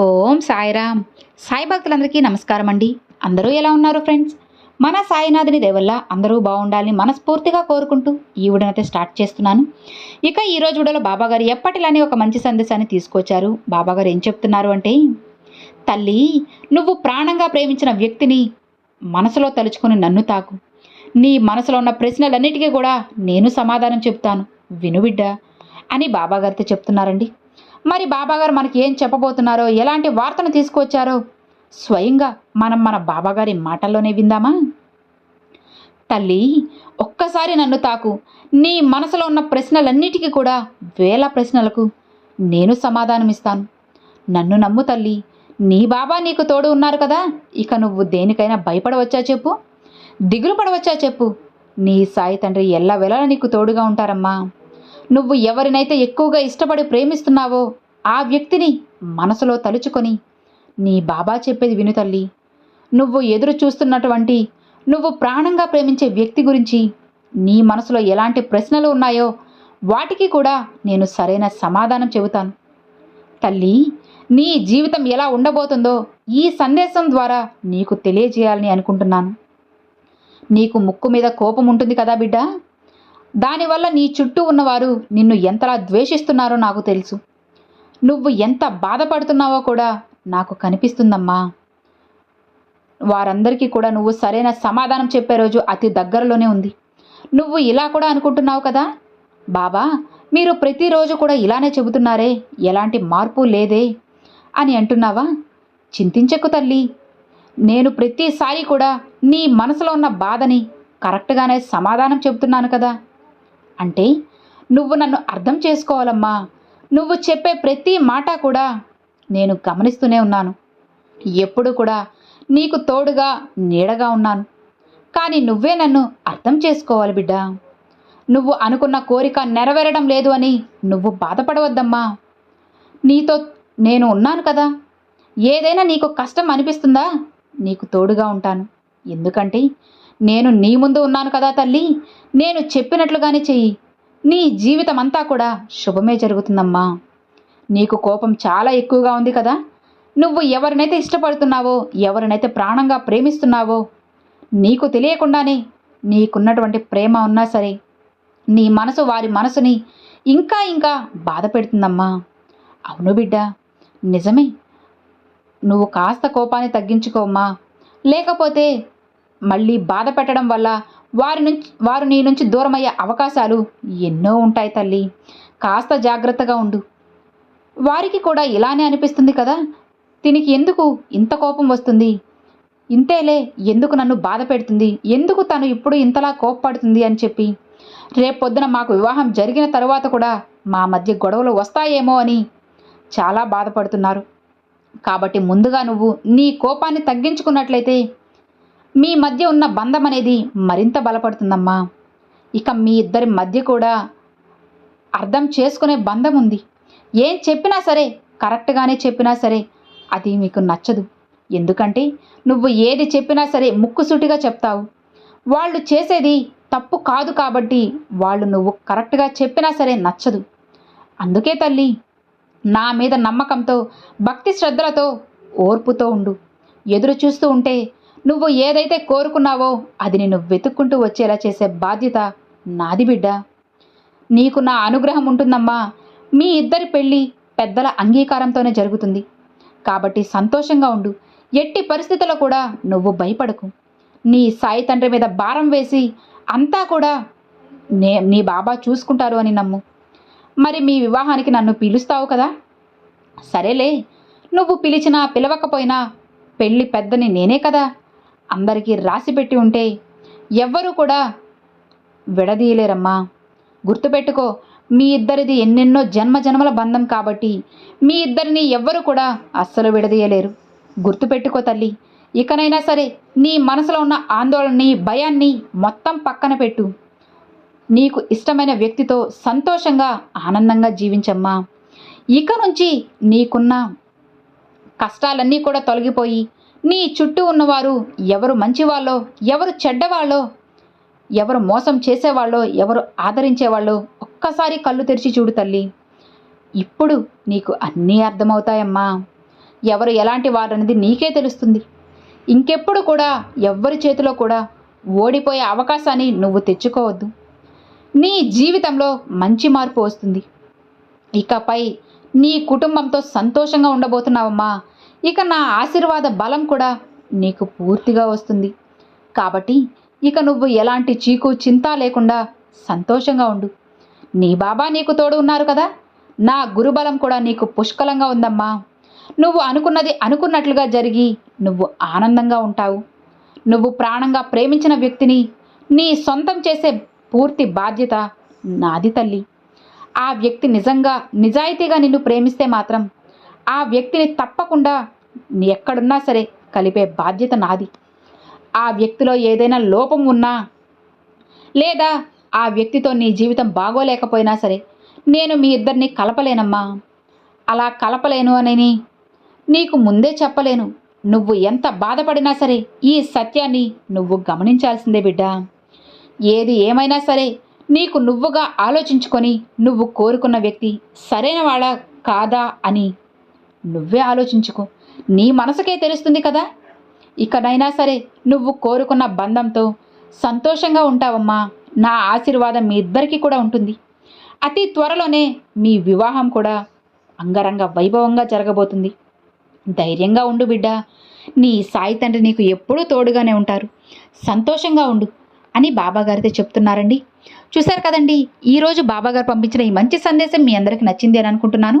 ఓం సాయిరామ్. సాయి భక్తులందరికీ నమస్కారం అండి. అందరూ ఎలా ఉన్నారు ఫ్రెండ్స్? మన సాయినాథుని దేవల్ల అందరూ బాగుండాలని మనస్ఫూర్తిగా కోరుకుంటూ ఈ వీడియోనైతే స్టార్ట్ చేస్తున్నాను. ఇక ఈరోజు రోజు వీడియోలో బాబాగారు ఎప్పటిలానే ఒక మంచి సందేశాన్ని తీసుకొచ్చారు. బాబాగారు ఏం చెప్తున్నారు అంటే తల్లి నువ్వు ప్రాణంగా ప్రేమించిన వ్యక్తిని మనసులో తలుచుకొని నన్ను తాకు. నీ మనసులో ఉన్న ప్రశ్నలన్నిటికీ కూడా నేను సమాధానం చెప్తాను. విను బిడ్డ అని బాబాగారితో చెప్తున్నారండి. మరి బాబాగారు మనకి ఏం చెప్పబోతున్నారో ఎలాంటి వార్తను తీసుకువచ్చారో స్వయంగా మనం మన బాబాగారి మాటల్లోనే విందామా? తల్లి ఒక్కసారి నన్ను తాకు. నీ మనసులో ఉన్న ప్రశ్నలన్నిటికీ కూడా వేల ప్రశ్నలకు నేను సమాధానం ఇస్తాను నన్ను నమ్ము తల్లి. నీ బాబా నీకు తోడు ఉన్నారు కదా ఇక నువ్వు దేనికైనా భయపడవచ్చా చెప్పు? దిగులు పడవచ్చా చెప్పు? నీ సాయి తండ్రి ఎల్లవేళలా నీకు తోడుగా ఉంటారమ్మా. నువ్వు ఎవరినైతే ఎక్కువగా ఇష్టపడి ప్రేమిస్తున్నావో ఆ వ్యక్తిని మనసులో తలుచుకొని నీ బాబా చెప్పేది విను తల్లి. నువ్వు ఎదురు చూస్తున్నటువంటి నువ్వు ప్రాణంగా ప్రేమించే వ్యక్తి గురించి నీ మనసులో ఎలాంటి ప్రశ్నలు ఉన్నాయో వాటికి కూడా నేను సరైన సమాధానం చెబుతాను. తల్లి నీ జీవితం ఎలా ఉండబోతుందో ఈ సందేశం ద్వారా నీకు తెలియజేయాలని అనుకుంటున్నాను. నీకు ముక్కు మీద కోపం ఉంటుంది కదా బిడ్డ? దానివల్ల నీ చుట్టూ ఉన్నవారు నిన్ను ఎంతలా ద్వేషిస్తున్నారో నాకు తెలుసు. నువ్వు ఎంత బాధపడుతున్నావో కూడా నాకు కనిపిస్తుందమ్మా. వారందరికీ కూడా నువ్వు సరైన సమాధానం చెప్పే రోజు అతి దగ్గరలోనే ఉంది. నువ్వు ఇలా కూడా అనుకుంటున్నావు కదా? బాబా మీరు ప్రతిరోజు కూడా ఇలానే చెబుతున్నారే ఎలాంటి మార్పు లేదే అని అంటున్నావా? చింతించకు తల్లి. నేను ప్రతిసారి కూడా నీ మనసులో ఉన్న బాధని కరెక్ట్గానే సమాధానం చెబుతున్నాను కదా. అంటే నువ్వు నన్ను అర్థం చేసుకోవాలమ్మా. నువ్వు చెప్పే ప్రతి మాట కూడా నేను గమనిస్తూనే ఉన్నాను. ఎప్పుడు కూడా నీకు తోడుగా నీడగా ఉన్నాను. కానీ నువ్వే నన్ను అర్థం చేసుకోవాలి బిడ్డ. నువ్వు అనుకున్న కోరిక నెరవేరడం లేదు అని నువ్వు బాధపడవద్దమ్మా. నీతో నేను ఉన్నాను కదా. ఏదైనా నీకు కష్టం అనిపిస్తుందా? నీకు తోడుగా ఉంటాను. ఎందుకంటే నేను నీ ముందు ఉన్నాను కదా తల్లి. నేను చెప్పినట్లుగానే చెయ్యి. నీ జీవితం అంతా కూడా శుభమే జరుగుతుందమ్మా. నీకు కోపం చాలా ఎక్కువగా ఉంది కదా. నువ్వు ఎవరినైతే ఇష్టపడుతున్నావో ఎవరినైతే ప్రాణంగా ప్రేమిస్తున్నావో నీకు తెలియకుండానే నీకున్నటువంటి ప్రేమ ఉన్నా సరే నీ మనసు వారి మనసుని ఇంకా ఇంకా బాధ పెడుతుందమ్మా. అవును బిడ్డ నిజమే. నువ్వు కాస్త కోపాన్ని తగ్గించుకోమ్మా. లేకపోతే మళ్ళీ బాధ పెట్టడం వల్ల వారి నుంచి వారు నీ నుంచి దూరమయ్యే అవకాశాలు ఎన్నో ఉంటాయి తల్లి. కాస్త జాగ్రత్తగా ఉండు. వారికి కూడా ఇలానే అనిపిస్తుంది కదా? దీనికి ఎందుకు ఇంత కోపం వస్తుంది? ఇంతేలే ఎందుకు నన్ను బాధ పెడుతుంది? ఎందుకు తను ఇప్పుడు ఇంతలా కోప్పడుతుంది అని చెప్పి. రేపొద్దున మాకు వివాహం జరిగిన తర్వాత కూడా మా మధ్య గొడవలు వస్తాయేమో అని చాలా బాధపడుతున్నారు. కాబట్టి ముందుగా నువ్వు నీ కోపాన్ని తగ్గించుకున్నట్లయితే మీ మధ్య ఉన్న బంధం అనేది మరింత బలపడుతుందమ్మా. ఇక మీ ఇద్దరి మధ్య కూడా అర్థం చేసుకునే బంధం ఉంది. ఏం చెప్పినా సరే కరెక్ట్గానే చెప్పినా సరే అది మీకు నచ్చదు. ఎందుకంటే నువ్వు ఏది చెప్పినా సరే ముక్కుసూటిగా చెప్తావు. వాళ్ళు చేసేది తప్పు కాదు కాబట్టి వాళ్ళు నువ్వు కరెక్ట్గా చెప్పినా సరే నచ్చదు. అందుకే తల్లి నా మీద నమ్మకంతో భక్తి శ్రద్ధలతో ఓర్పుతో ఉండు. ఎదురు చూస్తూ ఉంటే నువ్వు ఏదైతే కోరుకున్నావో అది నిన్ను వెతుక్కుంటూ వచ్చేలా చేసే బాధ్యత నాది బిడ్డ. నీకు నా అనుగ్రహం ఉంటుందమ్మా. మీ ఇద్దరి పెళ్ళి పెద్దల అంగీకారంతోనే జరుగుతుంది. కాబట్టి సంతోషంగా ఉండు. ఎట్టి పరిస్థితుల్లో కూడా నువ్వు భయపడకు. నీ సాయి తండ్రి మీద భారం వేసి అంతా కూడా నే నీ బాబా చూసుకుంటారు అని నమ్ము. మరి మీ వివాహానికి నన్ను పిలుస్తావు కదా? సరేలే. నువ్వు పిలిచినా పిలవకపోయినా పెళ్ళి పెద్దని నేనే కదా. అందరికీ రాసి పెట్టి ఉంటే ఎవ్వరూ కూడా విడదీయలేరమ్మా. గుర్తుపెట్టుకో మీ ఇద్దరిది ఎన్నెన్నో జన్మ జన్మల బంధం కాబట్టి మీ ఇద్దరిని ఎవ్వరూ కూడా అస్సలు విడదీయలేరు. గుర్తుపెట్టుకో తల్లి ఇకనైనా సరే నీ మనసులో ఉన్న ఆందోళనని భయాన్ని మొత్తం పక్కన పెట్టు. నీకు ఇష్టమైన వ్యక్తితో సంతోషంగా ఆనందంగా జీవించమ్మా. ఇక నుంచి నీకున్న కష్టాలన్నీ కూడా తొలగిపోయి నీ చుట్టూ ఉన్నవారు ఎవరు మంచివాళ్ళో ఎవరు చెడ్డవాళ్ళో ఎవరు మోసం చేసేవాళ్ళో ఎవరు ఆదరించేవాళ్ళో ఒక్కసారి కళ్ళు తెరిచి చూడు తల్లి. ఇప్పుడు నీకు అన్నీ అర్థమవుతాయమ్మా. ఎవరు ఎలాంటి వారనేది నీకే తెలుస్తుంది. ఇంకెప్పుడు కూడా ఎవ్వరి చేతిలో కూడా ఓడిపోయే అవకాశాన్ని నువ్వు తెచ్చుకోవద్దు. నీ జీవితంలో మంచి మార్పు వస్తుంది. ఇకపై నీ కుటుంబంతో సంతోషంగా ఉండబోతున్నావమ్మా. ఇక నా ఆశీర్వాద బలం కూడా నీకు పూర్తిగా వస్తుంది. కాబట్టి ఇక నువ్వు ఎలాంటి చీకు చింత లేకుండా సంతోషంగా ఉండు. నీ బాబా నీకు తోడు ఉన్నారు కదా? నా గురుబలం కూడా నీకు పుష్కలంగా ఉందమ్మా. నువ్వు అనుకున్నది అనుకున్నట్లుగా జరిగి నువ్వు ఆనందంగా ఉంటావు. నువ్వు ప్రాణంగా ప్రేమించిన వ్యక్తిని నీ సొంతం చేసే పూర్తి బాధ్యత నాది తల్లి. ఆ వ్యక్తి నిజంగా నిజాయితీగా నిన్ను ప్రేమిస్తే మాత్రం ఆ వ్యక్తిని తప్పకుండా ఎక్కడున్నా సరే కలిపే బాధ్యత నాది. ఆ వ్యక్తిలో ఏదైనా లోపం ఉన్నా లేదా ఆ వ్యక్తితో నీ జీవితం బాగోలేకపోయినా సరే నేను మీ ఇద్దరిని కలపలేనమ్మా. అలా కలపలేను అని నీకు ముందే చెప్పలేను. నువ్వు ఎంత బాధపడినా సరే ఈ సత్యాన్ని నువ్వు గమనించాల్సిందే బిడ్డ. ఏది ఏమైనా సరే నీకు నువ్వుగా ఆలోచించుకొని నువ్వు కోరుకున్న వ్యక్తి సరైన వాళ్ళ కాదా అని నువ్వే ఆలోచించుకో. నీ మనసుకే తెలుస్తుంది కదా. ఇకనైనా సరే నువ్వు కోరుకున్న బంధంతో సంతోషంగా ఉంటావమ్మా. నా ఆశీర్వాదం మీ ఇద్దరికీ కూడా ఉంటుంది. అతి త్వరలోనే మీ వివాహం కూడా అంగరంగ వైభవంగా జరగబోతుంది. ధైర్యంగా ఉండు బిడ్డ. నీ సాయి తండ్రి నీకు ఎప్పుడూ తోడుగానే ఉంటారు. సంతోషంగా ఉండు అని బాబాగారితో చెప్తున్నారండి. చూశారు కదండి ఈరోజు బాబాగారు పంపించిన ఈ మంచి సందేశం మీ అందరికీ నచ్చింది అని అనుకుంటున్నాను.